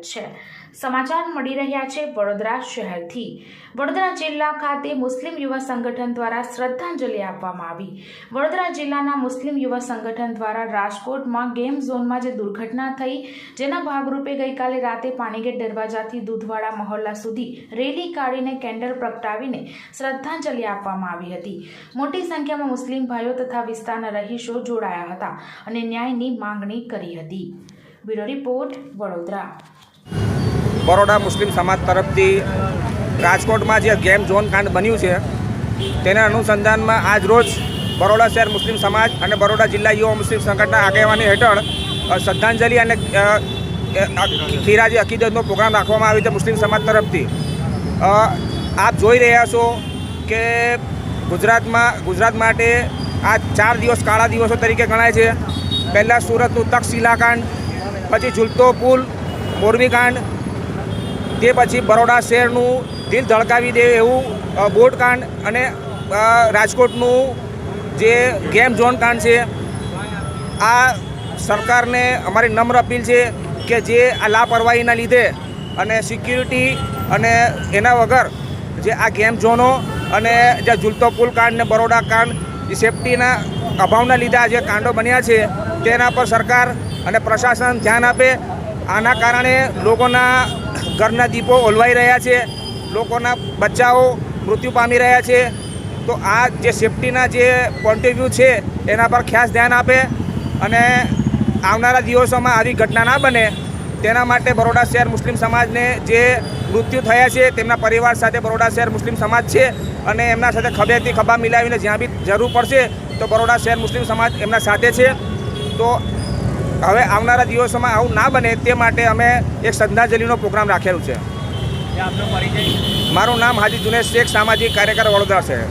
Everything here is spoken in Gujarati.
છે. સમાચાર મળી રહ્યા છે વડોદરા શહેરથી. વડોદરા જિલ્લા ખાતે મુસ્લિમ યુવા સંગઠન દ્વારા શ્રદ્ધાંજલિ આપવામાં આવી. વડોદરા જિલ્લાના મુસ્લિમ યુવા સંગઠન દ્વારા રાજકોટમાં ગેમ ઝોનમાં જે દુર્ઘટના થઈ, જેના ભાગરૂપે ગઈકાલે રાતે પાણીગેટ દરવાજાથી દૂધવાડા મહોલ્લા સુધી રેલી કાઢીને કેન્ડલ પ્રગટાવીને શ્રદ્ધાંજલિ આપવામાં આવી હતી. મોટી સંખ્યામાં મુસ્લિમ ભાઈઓ તથા વિસ્તારના રહીશો જોડાયા હતા અને ન્યાયની માંગણી કરી હતી. Bureau report Vadodara. બરોડા મુસ્લિમ સમાજ તરફથી રાજકોટમાં જે ગેમ ઝોન કાંડ બન્યું છે, તેના અનુસંધાનમાં આજ રોજ બરોડા શહેર મુસ્લિમ સમાજ અને બરોડા જિલ્લા યુવા મુસ્લિમ સંગઠનના આગેવાની હેઠળ શ્રદ્ધાંજલિ અને ખીરાજી અકીદતનો પ્રોગ્રામ રાખવામાં આવ્યો છે મુસ્લિમ સમાજ તરફથી. આપ જોઈ રહ્યા છો કે ગુજરાતમાં, ગુજરાત માટે આ ચાર દિવસ કાળા દિવસો તરીકે ગણાય છે. પહેલાં સુરતનું તક્ષ શિલાકાંડ પછી ઝૂલતો પુલ, મોરબી કાંડ તે પછી બરોડા શહેરનું દિલ ધડકાવી દે એવું અ, બોટ કાંડ અને રાજકોટનું જે ગેમ ઝોન કાંડ છે આ સરકારને અમારી નમ્ર અપીલ છે કે જે આ લાપરવાહીના લીધે અને સિક્યુરિટી અને એના વગર જે આ ગેમ ઝોનો અને જે ઝૂલતો પુલ કાંડ ને બરોડા કાંડ સેફટીના અભાવના લીધે જે કાંડો બન્યા છે તેના પર સરકાર અને પ્રશાસન ધ્યાન આપે. આના કારણે લોકોના ઘરના દીપો ઓલવાઈ રહ્યા છે, લોકોના બચ્ચાઓ મૃત્યુ પામી રહ્યા છે. તો આ જે સેફટીના જે પોઈન્ટ ઓફ વ્યૂ છે, એના પર ખાસ ધ્યાન આપે અને આવનારા દિવસોમાં આવી ઘટના ના બને, તેના માટે બરોડા શહેર મુસ્લિમ સમાજને જે મૃત્યુ થયા છે, તેમના પરિવાર સાથે બરોડા શહેર મુસ્લિમ સમાજ છે અને એમના સાથે ખભેથી ખભા મિલાવીને જ્યાં બી જરૂર પડશે, તો બરોડા શહેર મુસ્લિમ સમાજ એમના સાથે છે. તો હવે આવનારા દિવસોમાં આવું ના બને તે માટે અમે એક શ્રદ્ધાંજલિનો પ્રોગ્રામ રાખેલું છે. મારું નામ હાજી જુનેશ શેખ સામાજિક કાર્યકર વડોદરા શહેર.